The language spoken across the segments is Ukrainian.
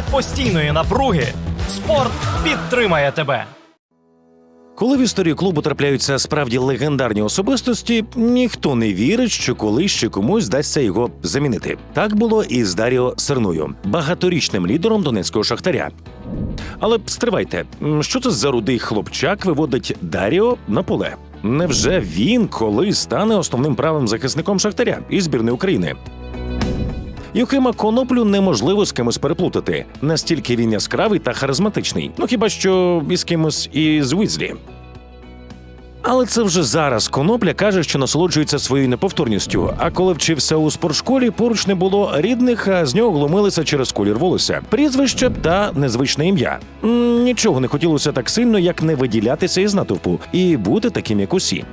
постійної напруги спорт підтримає тебе. Коли в історії клубу трапляються справді легендарні особистості, ніхто не вірить, що колись ще комусь вдасться його замінити. Так було і з Даріо Серною, багаторічним лідером донецького шахтаря. Але стривайте, що це за рудий хлопчак виводить Даріо на поле? Невже він колись стане основним правим захисником шахтаря і збірної України? Юхима Коноплю неможливо з кимось переплутати. Настільки він яскравий та харизматичний. Ну хіба що із кимось із Уізлі. Але це вже зараз Конопля каже, що насолоджується своєю неповторністю. А коли вчився у спортшколі, поруч не було рідних, а з нього глумилися через колір волосся, прізвище та незвичне ім'я. Нічого не хотілося так сильно, як не виділятися із натовпу і бути таким, як усі.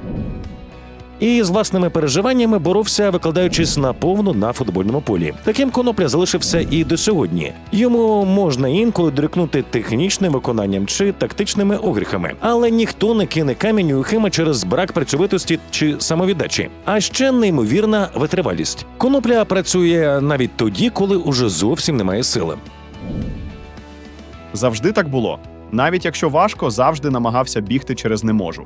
І з власними переживаннями боровся, викладаючись наповну на футбольному полі. Таким конопля залишився і до сьогодні. Йому можна інколи дорікнути технічним виконанням чи тактичними огріхами, але ніхто не кине камінь у Юхима через брак працьовитості чи самовіддачі. А ще неймовірна витривалість. Конопля працює навіть тоді, коли уже зовсім немає сили. Завжди так було. Навіть якщо важко, завжди намагався бігти через не можу.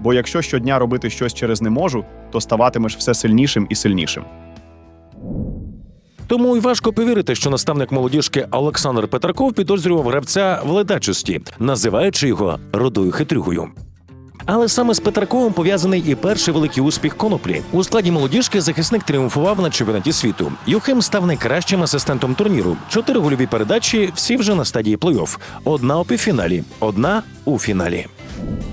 Бо якщо щодня робити щось через не можу, то ставатимеш все сильнішим і сильнішим. Тому й важко повірити, що наставник молодіжки Олександр Петраков підозрював гравця в ледачості, називаючи його родою хитрюгою. Але саме з Петраковим пов'язаний і перший великий успіх коноплі. У складі молодіжки захисник тріумфував на чемпіонаті світу. Юхим став найкращим асистентом турніру. Чотири гольові передачі, всі вже на стадії плей-офф. Одна у півфіналі, одна у фіналі.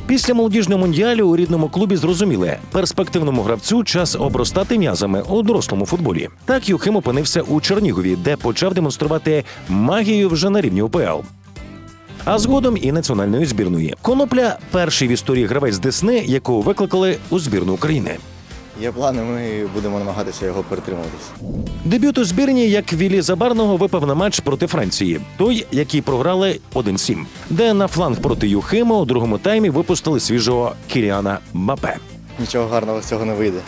Після молодіжного мундіалю у рідному клубі зрозуміли, перспективному гравцю час обростати м'язами у дорослому футболі. Так Юхим опинився у Чернігові, де почав демонструвати магію вже на рівні УПЛ. А згодом і національної збірної. Конопля перший в історії гравець Десни, якого викликали у збірну України. Є плани, ми будемо намагатися його перетримуватись. Дебют у збірні, як Вілі Забарного, випав на матч проти Франції, той, який програли 1-7, де на фланг проти Юхима у другому таймі випустили свіжого Кіліана Мапе. Нічого гарного з цього не вийде.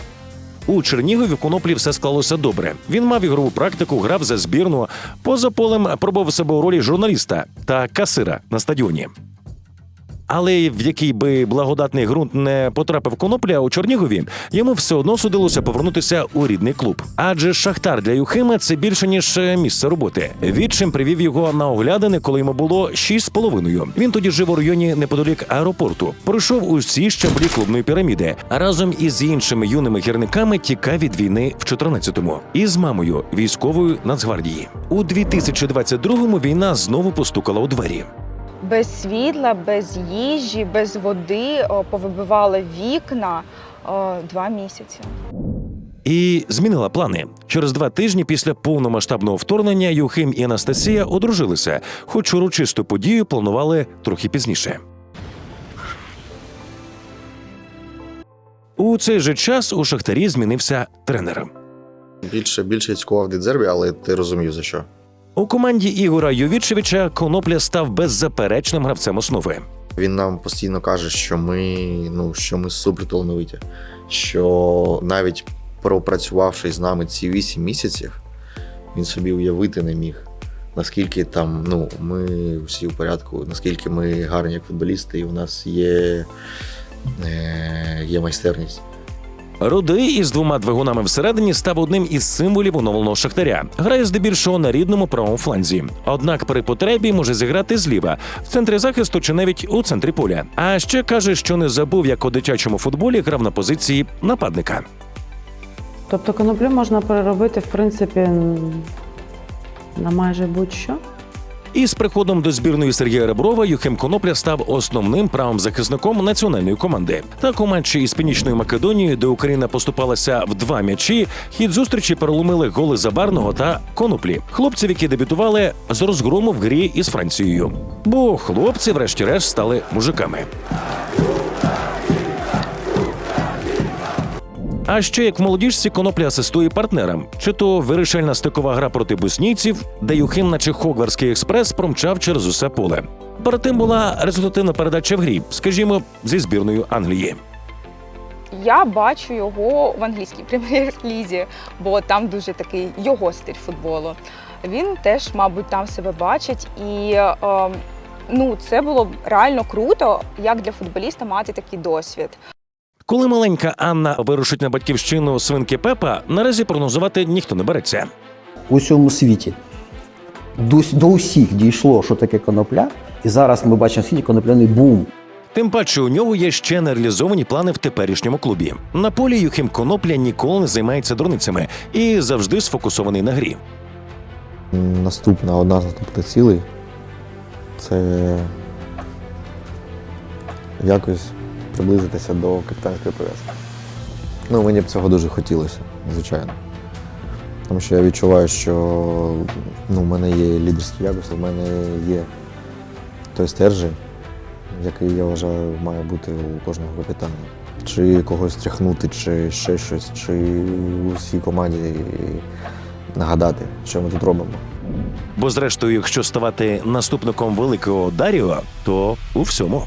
У Чернігові коноплі все склалося добре. Він мав ігрову практику, грав за збірну. Поза полем пробував себе у ролі журналіста та касира на стадіоні. Але в який би благодатний ґрунт не потрапив конопля у Чернігові, йому все одно судилося повернутися у рідний клуб. Адже шахтар для Юхима це більше ніж е, місце роботи. Відчим привів його на оглядини, коли йому було шість з половиною. Він тоді жив у районі неподалік аеропорту. Пройшов усі щаблі клубної піраміди. А разом із іншими юними гірниками тікав від війни в 14-му. І з мамою військовою Нацгвардії. У 2022-му війна знову постукала у двері. Без світла, без їжі, без води, повибивали вікна два місяці. І змінила плани. Через два тижні після повномасштабного вторгнення Юхим і Анастасія одружилися, хоч урочисту подію планували трохи пізніше. У цей же час у Шахтарі змінився тренер. Більше більше цькував Дедзербі, але ти розумів за що. У команді Ігора Йовічевича Конопля став беззаперечним гравцем основи. Він нам постійно каже, що ми ну що ми суперталановиті, що навіть пропрацювавши з нами ці 8 місяців, він собі уявити не міг. Наскільки там ну ми всі в порядку, наскільки ми гарні як футболісти, і у нас є, е, є майстерність. Рудий із двома двигунами всередині став одним із символів оновленого шахтаря. Грає здебільшого на рідному правому фланзі. Однак при потребі може зіграти зліва, в центрі захисту чи навіть у центрі поля. А ще каже, що не забув, як у дитячому футболі грав на позиції нападника. Тобто коноплю можна переробити, в принципі, на майже будь-що. І з приходом до збірної Сергія Реброва Юхим Конопля став основним правим захисником національної команди. Так у матчі із Північною Македонією, де Україна поступалася в два м'ячі, хід зустрічі переломили голи Забарного та Коноплі. Хлопців, які дебютували з розгрому в грі із Францією. Бо хлопці, врешті-решт, стали мужиками. А ще як в молодіжці конопля асистує партнерам, чи то вирішальна стикова гра проти боснійців, де Юхим, наче Хогварський експрес, промчав через усе поле. Перед тим була результативна передача в грі, скажімо, зі збірною Англії. Я бачу його в англійській прем'єр-лізі, бо там дуже такий його стиль футболу. Він теж, мабуть, там себе бачить. І е, ну, це було реально круто, як для футболіста мати такий досвід. Коли маленька Анна вирушить на батьківщину свинки Пепа, наразі прогнозувати ніхто не береться. у всьому світі. До, до усіх дійшло, що таке конопля, і зараз ми бачимо в світі конопляний бум. Тим паче у нього є ще нереалізовані плани в теперішньому клубі. На полі Юхим Конопля ніколи не займається дурницями і завжди сфокусований на грі. Наступна, одна з наступних цілей це якось приблизитися до капітанської пов'язки. Ну, мені б цього дуже хотілося, звичайно. Тому що я відчуваю, що ну, в мене є лідерські якості, в мене є той стержень, який я вважаю має бути у кожного капітана. Чи когось тряхнути, чи ще щось, чи усій команді нагадати, що ми тут робимо. Бо, зрештою, якщо ставати наступником великого Даріо, то у всьому.